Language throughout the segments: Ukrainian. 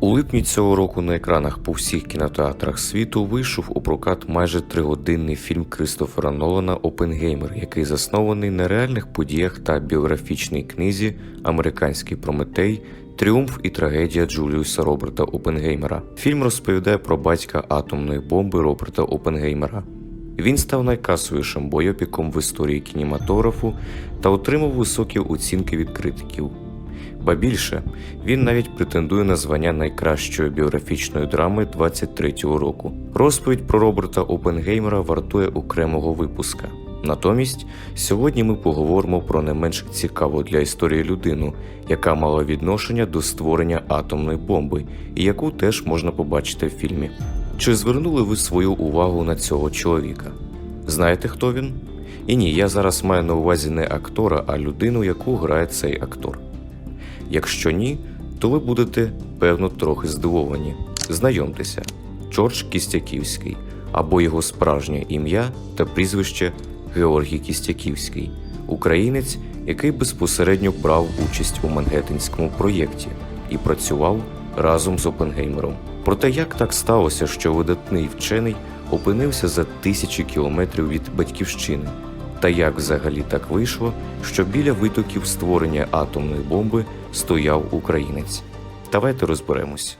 У липні цього року на екранах по всіх кінотеатрах світу вийшов у прокат майже тригодинний фільм Кристофера Нолана Опенгеймер, який заснований на реальних подіях та біографічній книзі Американський Прометей. Тріумф і трагедія Джуліуса Роберта Опенгеймера. Фільм розповідає про батька атомної бомби Роберта Опенгеймера. Він став найкасовішим бойопіком в історії кінематографу та отримав високі оцінки від критиків. Ба більше, він навіть претендує на звання найкращої біографічної драми 23-го року. Розповідь про Роберта Опенгеймера вартує окремого випуска. Натомість, сьогодні ми поговоримо про не менш цікаву для історії людину, яка мала відношення до створення атомної бомби, і яку теж можна побачити в фільмі. Чи звернули ви свою увагу на цього чоловіка? Знаєте, хто він? І ні, я зараз маю на увазі не актора, а людину, яку грає цей актор. Якщо ні, то ви будете, певно, трохи здивовані. Знайомтеся, Джордж Кістяківський або його справжнє ім'я та прізвище Георгій Кістяківський, українець, який безпосередньо брав участь у Мангеттенському проєкті і працював разом з Опенгеймером. Проте як так сталося, що видатний вчений опинився за тисячі кілометрів від батьківщини? Та як взагалі так вийшло, що біля витоків створення атомної бомби стояв українець? Давайте розберемось.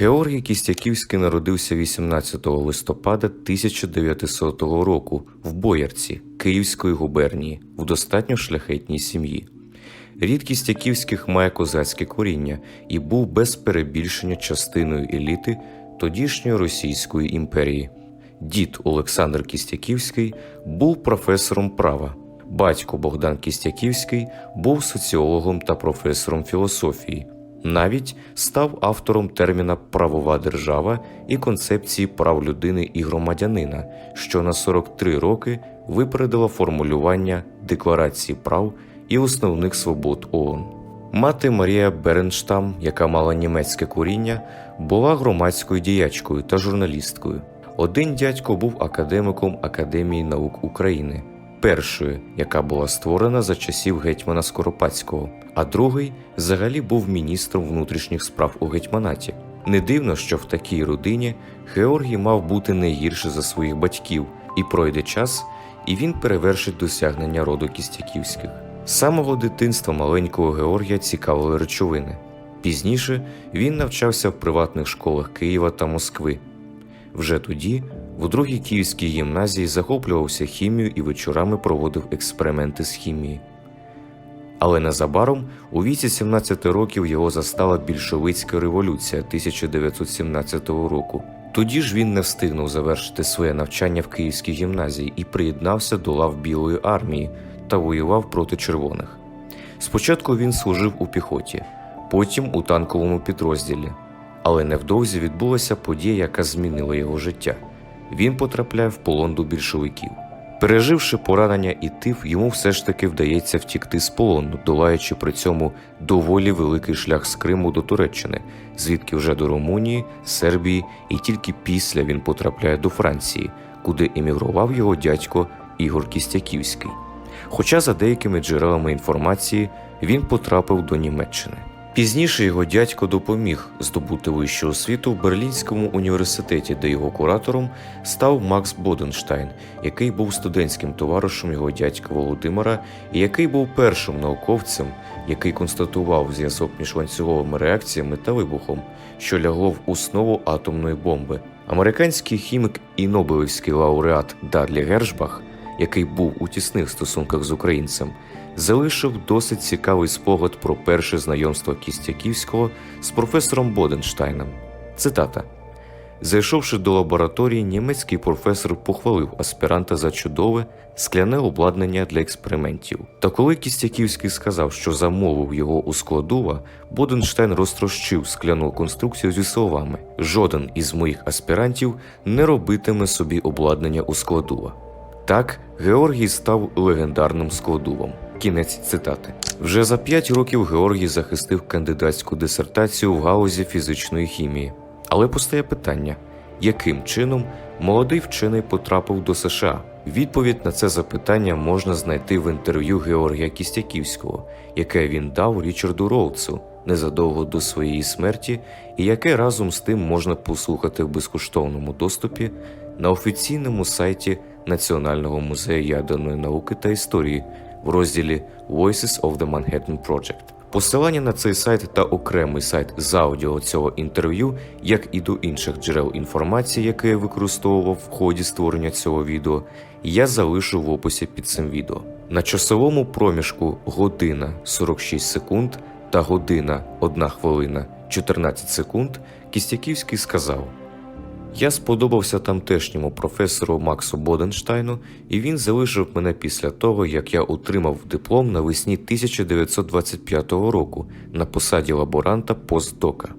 Георгій Кістяківський народився 18 листопада 1900 року в Боярці Київської губернії в достатньо шляхетній сім'ї. Рід Кістяківських має козацьке коріння і був без перебільшення частиною еліти тодішньої Російської імперії. Дід Олександр Кістяківський був професором права. Батько Богдан Кістяківський був соціологом та професором філософії. Навіть став автором терміна правова держава і концепції прав людини і громадянина, що на 43 роки випередило формулювання Декларації прав і основних свобод ООН. Мати Марія Беренштам, яка мала німецьке коріння, була громадською діячкою та журналісткою. Один дядько був академиком Академії наук України, першої, яка була створена за часів гетьмана Скоропадського, а другий взагалі був міністром внутрішніх справ у гетьманаті. Не дивно, що в такій родині Георгій мав бути не гірше за своїх батьків, і пройде час, і він перевершить досягнення роду Кістяківських. З самого дитинства маленького Георгія цікавили речовини. Пізніше він навчався в приватних школах Києва та Москви. Вже тоді, в другій київській гімназії, захоплювався хімією і вечорами проводив експерименти з хімії. Але незабаром, у віці 17 років, його застала більшовицька революція 1917 року. Тоді ж він не встигнув завершити своє навчання в Київській гімназії і приєднався до лав Білої армії та воював проти червоних. Спочатку він служив у піхоті, потім у танковому підрозділі. Але невдовзі відбулася подія, яка змінила його життя. Він потрапляє в полон до більшовиків. Переживши поранення і тиф, йому все ж таки вдається втікти з полону, долаючи при цьому доволі великий шлях з Криму до Туреччини, звідки вже до Румунії, Сербії, і тільки після він потрапляє до Франції, куди емігрував його дядько Ігор Кістяківський. Хоча, за деякими джерелами інформації, він потрапив до Німеччини. Пізніше його дядько допоміг здобути вищу освіту в Берлінському університеті, де його куратором став Макс Боденштайн, який був студентським товаришем його дядька Володимира, і який був першим науковцем, який констатував зв'язок між ланцюговими реакціями та вибухом, що лягло в основу атомної бомби. Американський хімік і Нобелівський лауреат Дарлі Гершбах, який був у тісних стосунках з українцем, залишив досить цікавий спогад про перше знайомство Кістяківського з професором Боденштайном. Цитата. Зайшовши до лабораторії, німецький професор похвалив аспіранта за чудове скляне обладнання для експериментів. Та коли Кістяківський сказав, що замовив його у складова, Боденштайн розтрощив скляну конструкцію зі словами: жоден із моїх аспірантів не робитиме собі обладнання у складова. Так, Георгій став легендарним складувом. Кінець цитати. Вже за п'ять років Георгій захистив кандидатську дисертацію в галузі фізичної хімії. Але постає питання, яким чином молодий вчений потрапив до США? Відповідь на це запитання можна знайти в інтерв'ю Георгія Кістяківського, яке він дав Річарду Роудсу незадовго до своєї смерті, і яке разом з тим можна послухати в безкоштовному доступі на офіційному сайті Національного музею ядерної науки та історії в розділі Voices of the Manhattan Project. Посилання на цей сайт та окремий сайт з аудіо цього інтерв'ю, як і до інших джерел інформації, які я використовував в ході створення цього відео, я залишу в описі під цим відео. На часовому проміжку година 46 секунд та година 1 хвилина 14 секунд Кістяківський сказав. Я сподобався тамтешньому професору Максу Боденштайну, і він залишив мене після того, як я отримав диплом навесні 1925 року на посаді лаборанта постдока.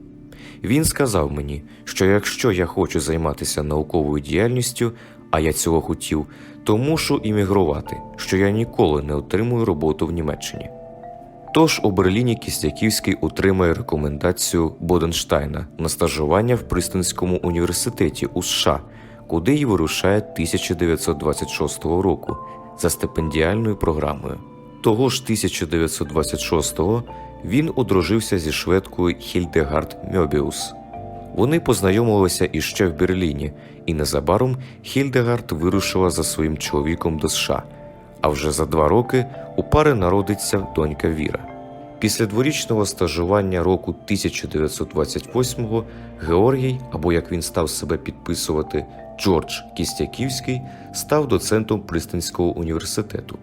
Він сказав мені, що якщо я хочу займатися науковою діяльністю, а я цього хотів, то мушу іммігрувати, що я ніколи не отримую роботу в Німеччині. Тож у Берліні Кістяківський отримає рекомендацію Боденштайна на стажування в Пристинському університеті у США, куди й вирушає 1926 року за стипендіальною програмою. Того ж 1926-го він одружився зі шведкою Хільдегард Мьобіус. Вони познайомилися іще в Берліні, і незабаром Хільдегард вирушила за своїм чоловіком до США. А вже за два роки у пари народиться донька Віра. Після дворічного стажування року 1928-го Георгій, або як він став себе підписувати, Джордж Кістяківський, став доцентом Пристинського університету.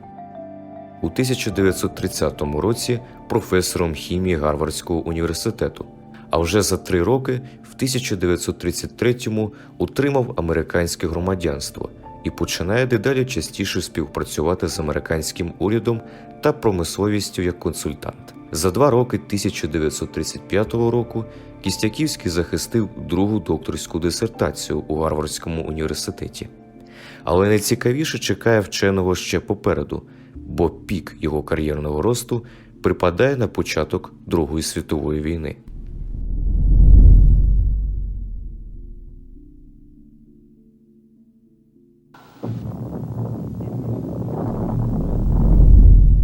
У 1930 році професором хімії Гарвардського університету. А вже за три роки, в 1933-му, отримав американське громадянство і починає дедалі частіше співпрацювати з американським урядом та промисловістю як консультант. За два роки 1935 року Кістяківський захистив другу докторську дисертацію у Гарвардському університеті. Але найцікавіше чекає вченого ще попереду, бо пік його кар'єрного росту припадає на початок Другої світової війни.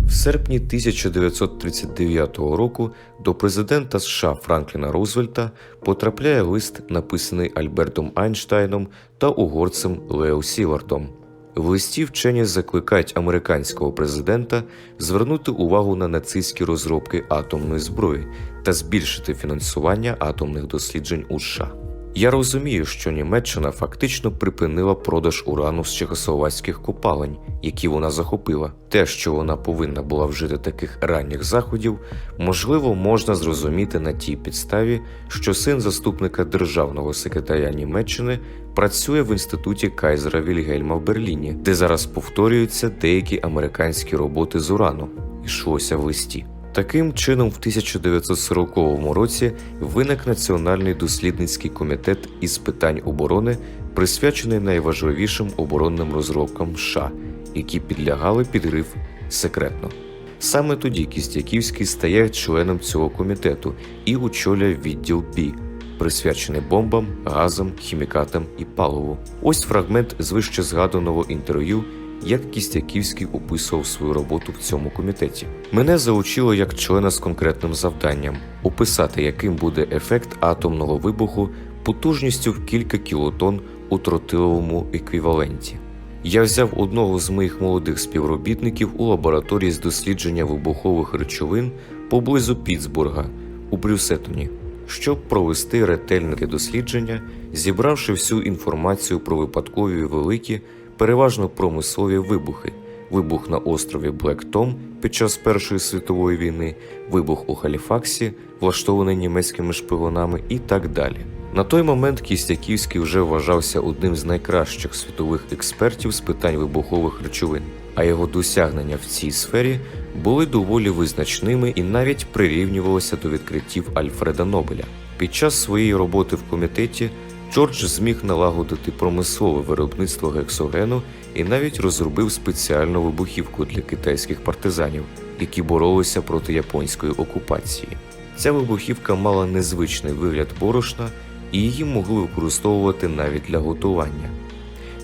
В серпні 1939 року до президента США Франкліна Рузвельта потрапляє лист, написаний Альбертом Айнштайном та угорцем Лео Сівардом. В листі вчені закликають американського президента звернути увагу на нацистські розробки атомної зброї та збільшити фінансування атомних досліджень у США. Я розумію, що Німеччина фактично припинила продаж урану з чехословацьких копалень, які вона захопила. Те, що вона повинна була вжити таких ранніх заходів, можливо, можна зрозуміти на тій підставі, що син заступника державного секретаря Німеччини працює в інституті Кайзера Вільгельма в Берліні, де зараз повторюються деякі американські роботи з урану, йшлося в листі. Таким чином, в 1940 році виник Національний дослідницький комітет із питань оборони, присвячений найважливішим оборонним розробкам США, які підлягали під гриф секретно. Саме тоді Кістяківський стає членом цього комітету і очолює відділ Бі, присвячений бомбам, газам, хімікатам і паливу. Ось фрагмент з вище згаданого інтерв'ю як Кістяківський описував свою роботу в цьому комітеті. Мене заучило як члена з конкретним завданням описати, яким буде ефект атомного вибуху потужністю в кілька кілотон у тротиловому еквіваленті. Я взяв одного з моїх молодих співробітників у лабораторії з дослідження вибухових речовин поблизу Пітсбурга у Брюсетоні, щоб провести ретельне дослідження, зібравши всю інформацію про випадкові великі переважно промислові вибухи: вибух на острові Блек Том під час Першої світової війни, вибух у Халіфаксі, влаштований німецькими шпигунами і так далі. На той момент Кістяківський вже вважався одним з найкращих світових експертів з питань вибухових речовин, а його досягнення в цій сфері були доволі визначними і навіть прирівнювалися до відкриттів Альфреда Нобеля. Під час своєї роботи в комітеті Джордж зміг налагодити промислове виробництво гексогену і навіть розробив спеціальну вибухівку для китайських партизанів, які боролися проти японської окупації. Ця вибухівка мала незвичний вигляд борошна, і її могли використовувати навіть для готування.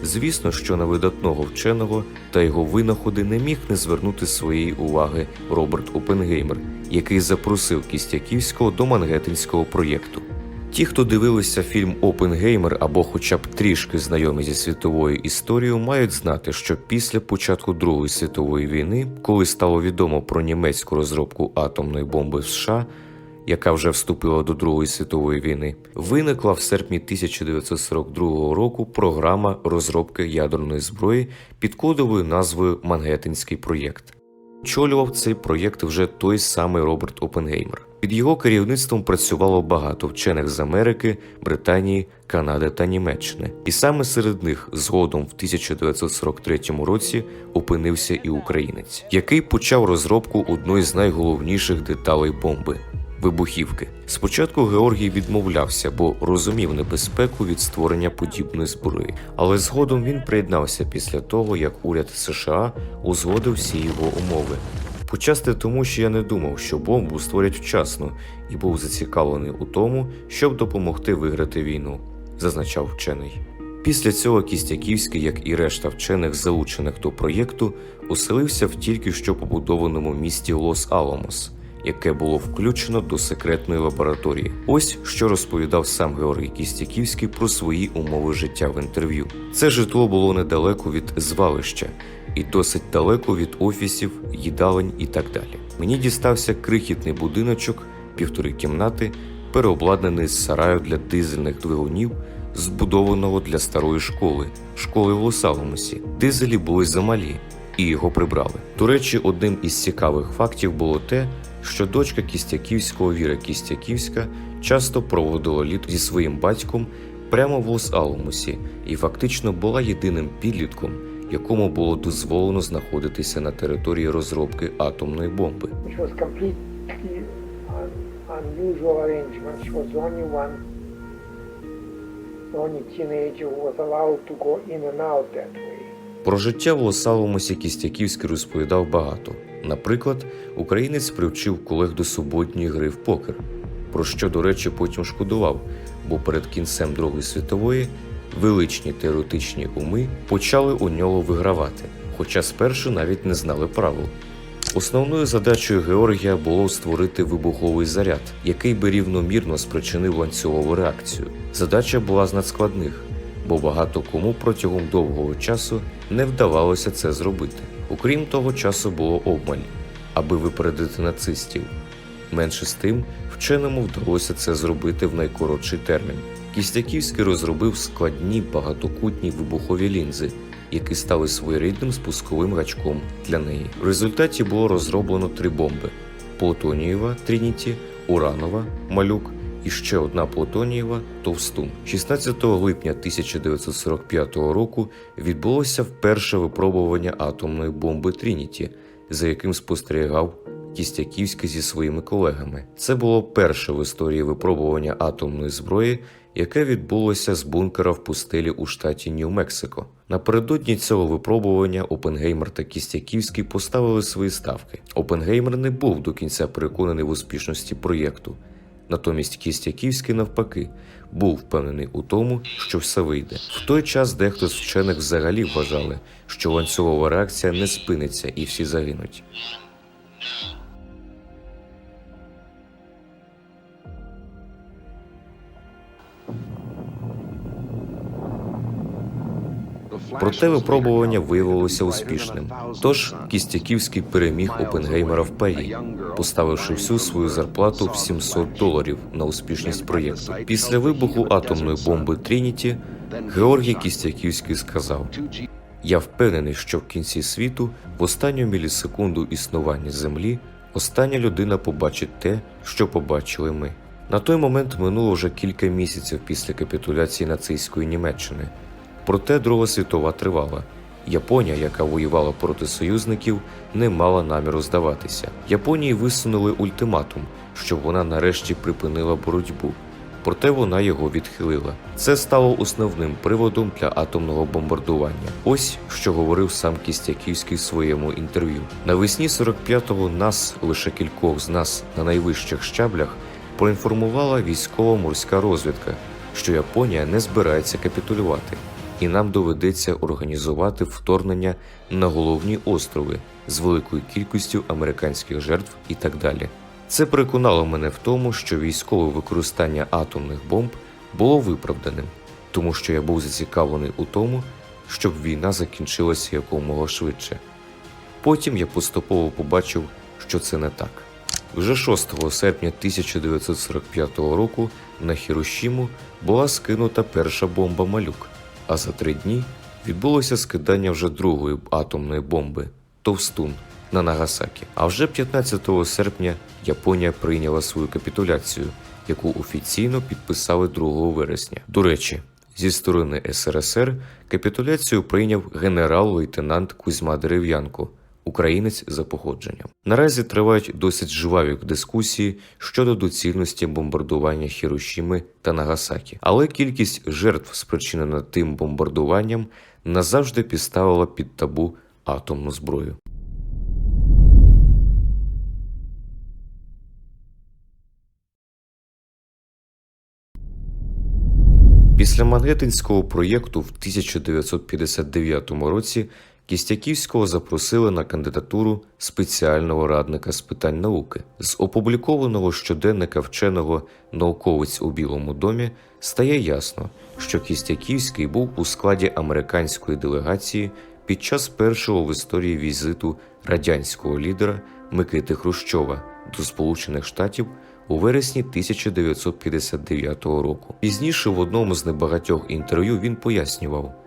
Звісно, що на видатного вченого та його винаходи не міг не звернути своєї уваги Роберт Опенгеймер, який запросив Кістяківського до Мангеттенського проєкту. Ті, хто дивилися фільм Опенгеймер або хоча б трішки знайомі зі світовою історією, мають знати, що після початку Другої світової війни, коли стало відомо про німецьку розробку атомної бомби в США, яка вже вступила до Другої світової війни, виникла в серпні 1942 року програма розробки ядерної зброї під кодовою назвою Мангеттенський проєкт. Очолював цей проєкт вже той самий Роберт Опенгеймер. Під його керівництвом працювало багато вчених з Америки, Британії, Канади та Німеччини. І саме серед них згодом в 1943 році опинився і українець, який почав розробку одної з найголовніших деталей бомби вибухівки. Спочатку Георгій відмовлявся, бо розумів небезпеку від створення подібної зброї, але згодом він приєднався після того, як уряд США узгодив всі його умови. Почасти тому, що я не думав, що бомбу створять вчасно, і був зацікавлений у тому, щоб допомогти виграти війну, зазначав вчений. Після цього Кістяківський, як і решта вчених, залучених до проєкту, оселився в тільки що побудованому місті Лос-Аламос, яке було включено до секретної лабораторії. Ось що розповідав сам Георгій Кістяківський про свої умови життя в інтерв'ю. Це житло було недалеко від звалища і досить далеко від офісів, їдалень і так далі. Мені дістався крихітний будиночок, півтори кімнати, переобладнаний з сараю для дизельних двигунів, збудованого для старої школи, школи в Лос-Аламосі. Дизелі були замалі, і його прибрали. До речі, одним із цікавих фактів було те, що дочка Кістяківського Віра Кістяківська часто проводила літо зі своїм батьком прямо в Лос-Аламосі і фактично була єдиним підлітком, якому було дозволено знаходитися на території розробки атомної бомби. Про життя в Лос-Аламосі Кістяківський розповідав багато. Наприклад, українець привчив колег до суботньої гри в покер, про що, до речі, потім шкодував, бо перед кінцем Другої світової величні теоретичні уми почали у нього вигравати, хоча спершу навіть не знали правил. Основною задачею Георгія було створити вибуховий заряд, який би рівномірно спричинив ланцюгову реакцію. Задача була з надскладних, бо багато кому протягом довгого часу не вдавалося це зробити. Окрім того, часу було обмаль, аби випередити нацистів. Менше з тим, вченому вдалося це зробити в найкоротший термін. Кістяківський розробив складні багатокутні вибухові лінзи, які стали своєрідним спусковим гачком для неї. В результаті було розроблено три бомби: Плутонієва Трініті, Уранова Малюк і ще одна Плутонієва Товстун. 16 липня 1945 року відбулося вперше випробування атомної бомби Трініті, за яким спостерігав Кістяківський зі своїми колегами. Це було перше в історії випробування атомної зброї, яке відбулося з бункера в пустелі у штаті Нью-Мексико. Напередодні цього випробування Опенгеймер та Кістяківський поставили свої ставки. Опенгеймер не був до кінця переконаний в успішності проєкту. Натомість Кістяківський, навпаки, був впевнений у тому, що все вийде. В той час дехто з вчених взагалі вважали, що ланцюгова реакція не спиниться і всі загинуть. Проте випробування виявилося успішним. Тож Кістяківський переміг Опенгеймера в парі, поставивши всю свою зарплату в 700 доларів на успішність проєкту. Після вибуху атомної бомби Трініті Георгій Кістяківський сказав: Я впевнений, що в кінці світу, в останню мілісекунду існування Землі, остання людина побачить те, що побачили ми. На той момент минуло вже кілька місяців після капітуляції нацистської Німеччини. Проте Друга світова тривала. Японія, яка воювала проти союзників, не мала наміру здаватися. Японії висунули ультиматум, щоб вона нарешті припинила боротьбу. Проте вона його відхилила. Це стало основним приводом для атомного бомбардування. Ось що говорив сам Кістяківський в своєму інтерв'ю. Навесні 45-го нас, лише кількох з нас на найвищих щаблях, проінформувала військово-морська розвідка, що Японія не збирається капітулювати. І нам доведеться організувати вторгнення на головні острови з великою кількістю американських жертв і так далі. Це переконало мене в тому, що військове використання атомних бомб було виправданим, тому що я був зацікавлений у тому, щоб війна закінчилася якомога швидше. Потім я поступово побачив, що це не так. Вже 6 серпня 1945 року на Хірошіму була скинута перша бомба малюк, а за три дні відбулося скидання вже другої атомної бомби Товстун на Нагасакі. А вже 15 серпня Японія прийняла свою капітуляцію, яку офіційно підписали 2 вересня. До речі, зі сторони СРСР капітуляцію прийняв генерал-лейтенант Кузьма Дерев'янко, українець за походженням. Наразі тривають досить жваві дискусії щодо доцільності бомбардування Хірошіми та Нагасакі, але кількість жертв, спричинена тим бомбардуванням, назавжди підставила під табу атомну зброю. Після Мангеттинського проєкту в 1959 році Кістяківського запросили на кандидатуру спеціального радника з питань науки. З опублікованого щоденника вченого науковець у Білому домі стає ясно, що Кістяківський був у складі американської делегації під час першого в історії візиту радянського лідера Микити Хрущова до Сполучених Штатів у вересні 1959 року. Пізніше в одному з небагатьох інтерв'ю він пояснював,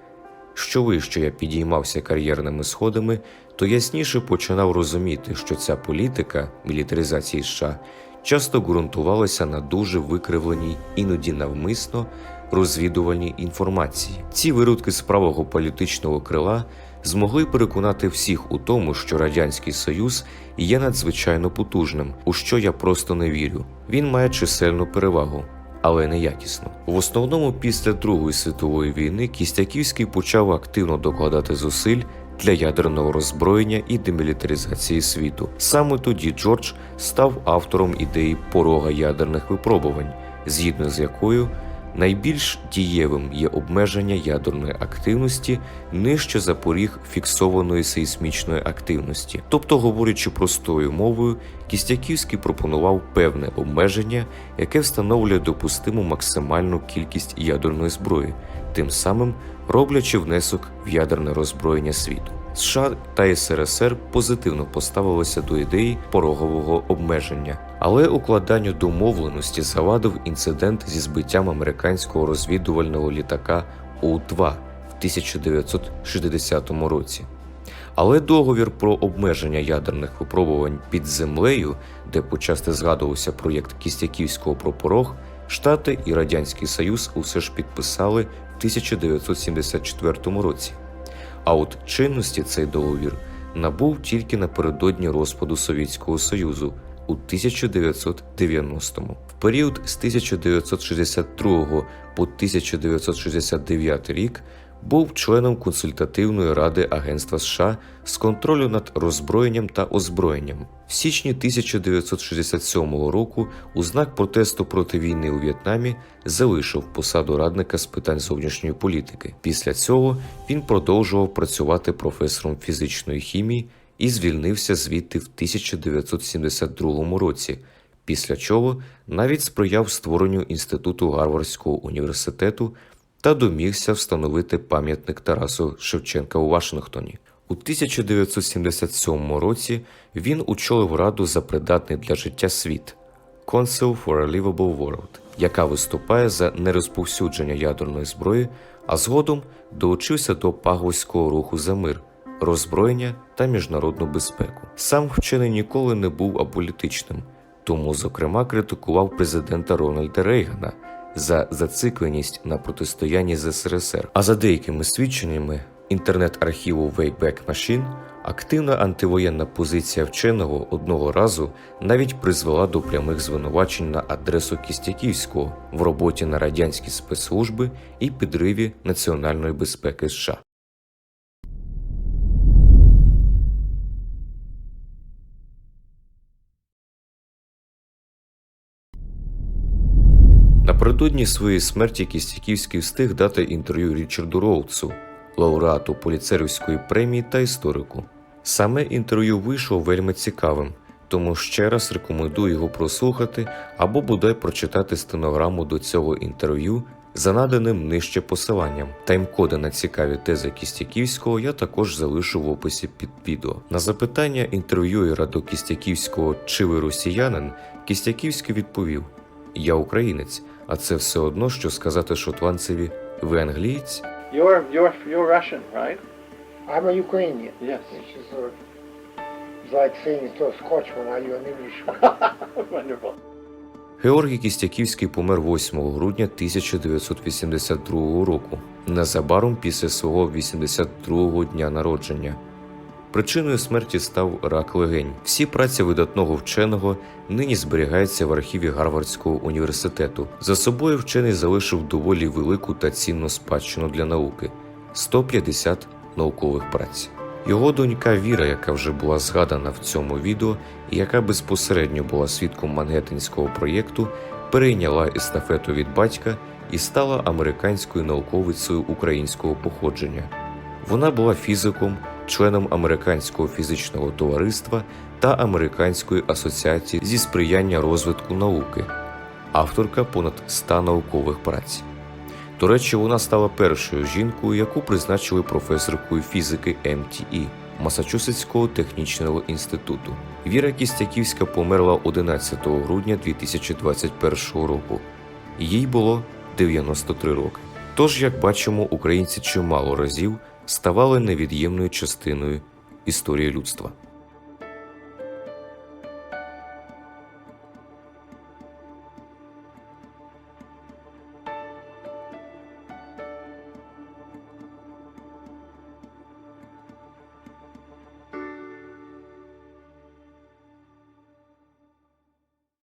що вище я підіймався кар'єрними сходами, то ясніше починав розуміти, що ця політика мілітаризації США часто ґрунтувалася на дуже викривленій, іноді навмисно розвідувальній інформації. Ці виродки з правого політичного крила змогли переконати всіх у тому, що радянський союз є надзвичайно потужним, у що я просто не вірю. Він має чисельну перевагу. Але не якісно. В основному після Другої світової війни Кістяківський почав активно докладати зусиль для ядерного роззброєння і демілітаризації світу. Саме тоді Джордж став автором ідеї порога ядерних випробувань, згідно з якою найбільш дієвим є обмеження ядерної активності нижче за поріг фіксованої сейсмічної активності. Тобто, говорячи простою мовою, Кістяківський пропонував певне обмеження, яке встановлює допустиму максимальну кількість ядерної зброї, тим самим роблячи внесок в ядерне роззброєння світу. США та СРСР позитивно поставилися до ідеї порогового обмеження, але укладанню домовленості завадив інцидент зі збиттям американського розвідувального літака У-2 в 1960 році. Але договір про обмеження ядерних випробувань під землею, де почасти згадувався проєкт Кістяківського про порог, Штати і Радянський Союз усе ж підписали в 1974 році. А от чинності цей договір набув тільки напередодні розпаду Совєтського Союзу у 1990-му. В період з 1962 по 1969 рік був членом консультативної ради Агентства США з контролю над роззброєнням та озброєнням. В січні 1967 року у знак протесту проти війни у В'єтнамі залишив посаду радника з питань зовнішньої політики. Після цього він продовжував працювати професором фізичної хімії і звільнився звідти в 1972 році. Після чого навіть сприяв створенню інституту Гарвардського університету та домігся встановити пам'ятник Тарасу Шевченка у Вашингтоні. У 1977 році він очолив раду за придатний для життя світ Council for a Livable World, яка виступає за нерозповсюдження ядерної зброї, а згодом долучився до Пагвоського руху за мир, роззброєння та міжнародну безпеку. Сам вчений ніколи не був аполітичним, тому, зокрема, критикував президента Рональда Рейгана за зацикленість на протистоянні з СРСР. А за деякими свідченнями інтернет-архіву Wayback Machine активна антивоєнна позиція вченого одного разу навіть призвела до прямих звинувачень на адресу Кістяківського в роботі на радянські спецслужби і підриві національної безпеки США. Напередодні своєї смерті Кістяківський встиг дати інтерв'ю Річарду Роудсу, лауреату поліцерівської премії та історику. Саме інтерв'ю вийшло вельми цікавим, тому ще раз рекомендую його прослухати або бодай прочитати стенограму до цього інтерв'ю за наданим нижче посиланням. Тайм-коди на цікаві тези Кістяківського я також залишу в описі під відео. На запитання інтерв'юєра до Кістяківського чи ви росіянин, Кістяківський відповів: Я українець, а це все одно, що сказати шотландцеві ви англієць. You're you're you're Russian, right? I'm a Ukrainian. Yes. Which is sort it's like saying to a Scotchman, are you an Englishman? Wonderful. Георгій Кістяківський помер 8 грудня 1982 року, незабаром після свого 82-го дня народження. Причиною смерті став рак легень. Всі праці видатного вченого нині зберігаються в архіві Гарвардського університету. За собою вчений залишив доволі велику та цінну спадщину для науки 150 наукових праць. Його донька Віра, яка вже була згадана в цьому відео, і яка безпосередньо була свідком Мангеттенського проєкту, перейняла естафету від батька і стала американською науковицею українського походження. Вона була фізиком, членом Американського фізичного товариства та Американської асоціації зі сприяння розвитку науки, авторка понад 100 наукових праць. До речі, вона стала першою жінкою, яку призначили професоркою фізики МТІ Масачусетського технічного інституту. Віра Кістяківська померла 11 грудня 2021 року. Їй було 93 роки. Тож, як бачимо, українці чимало разів ставали невід'ємною частиною історії людства.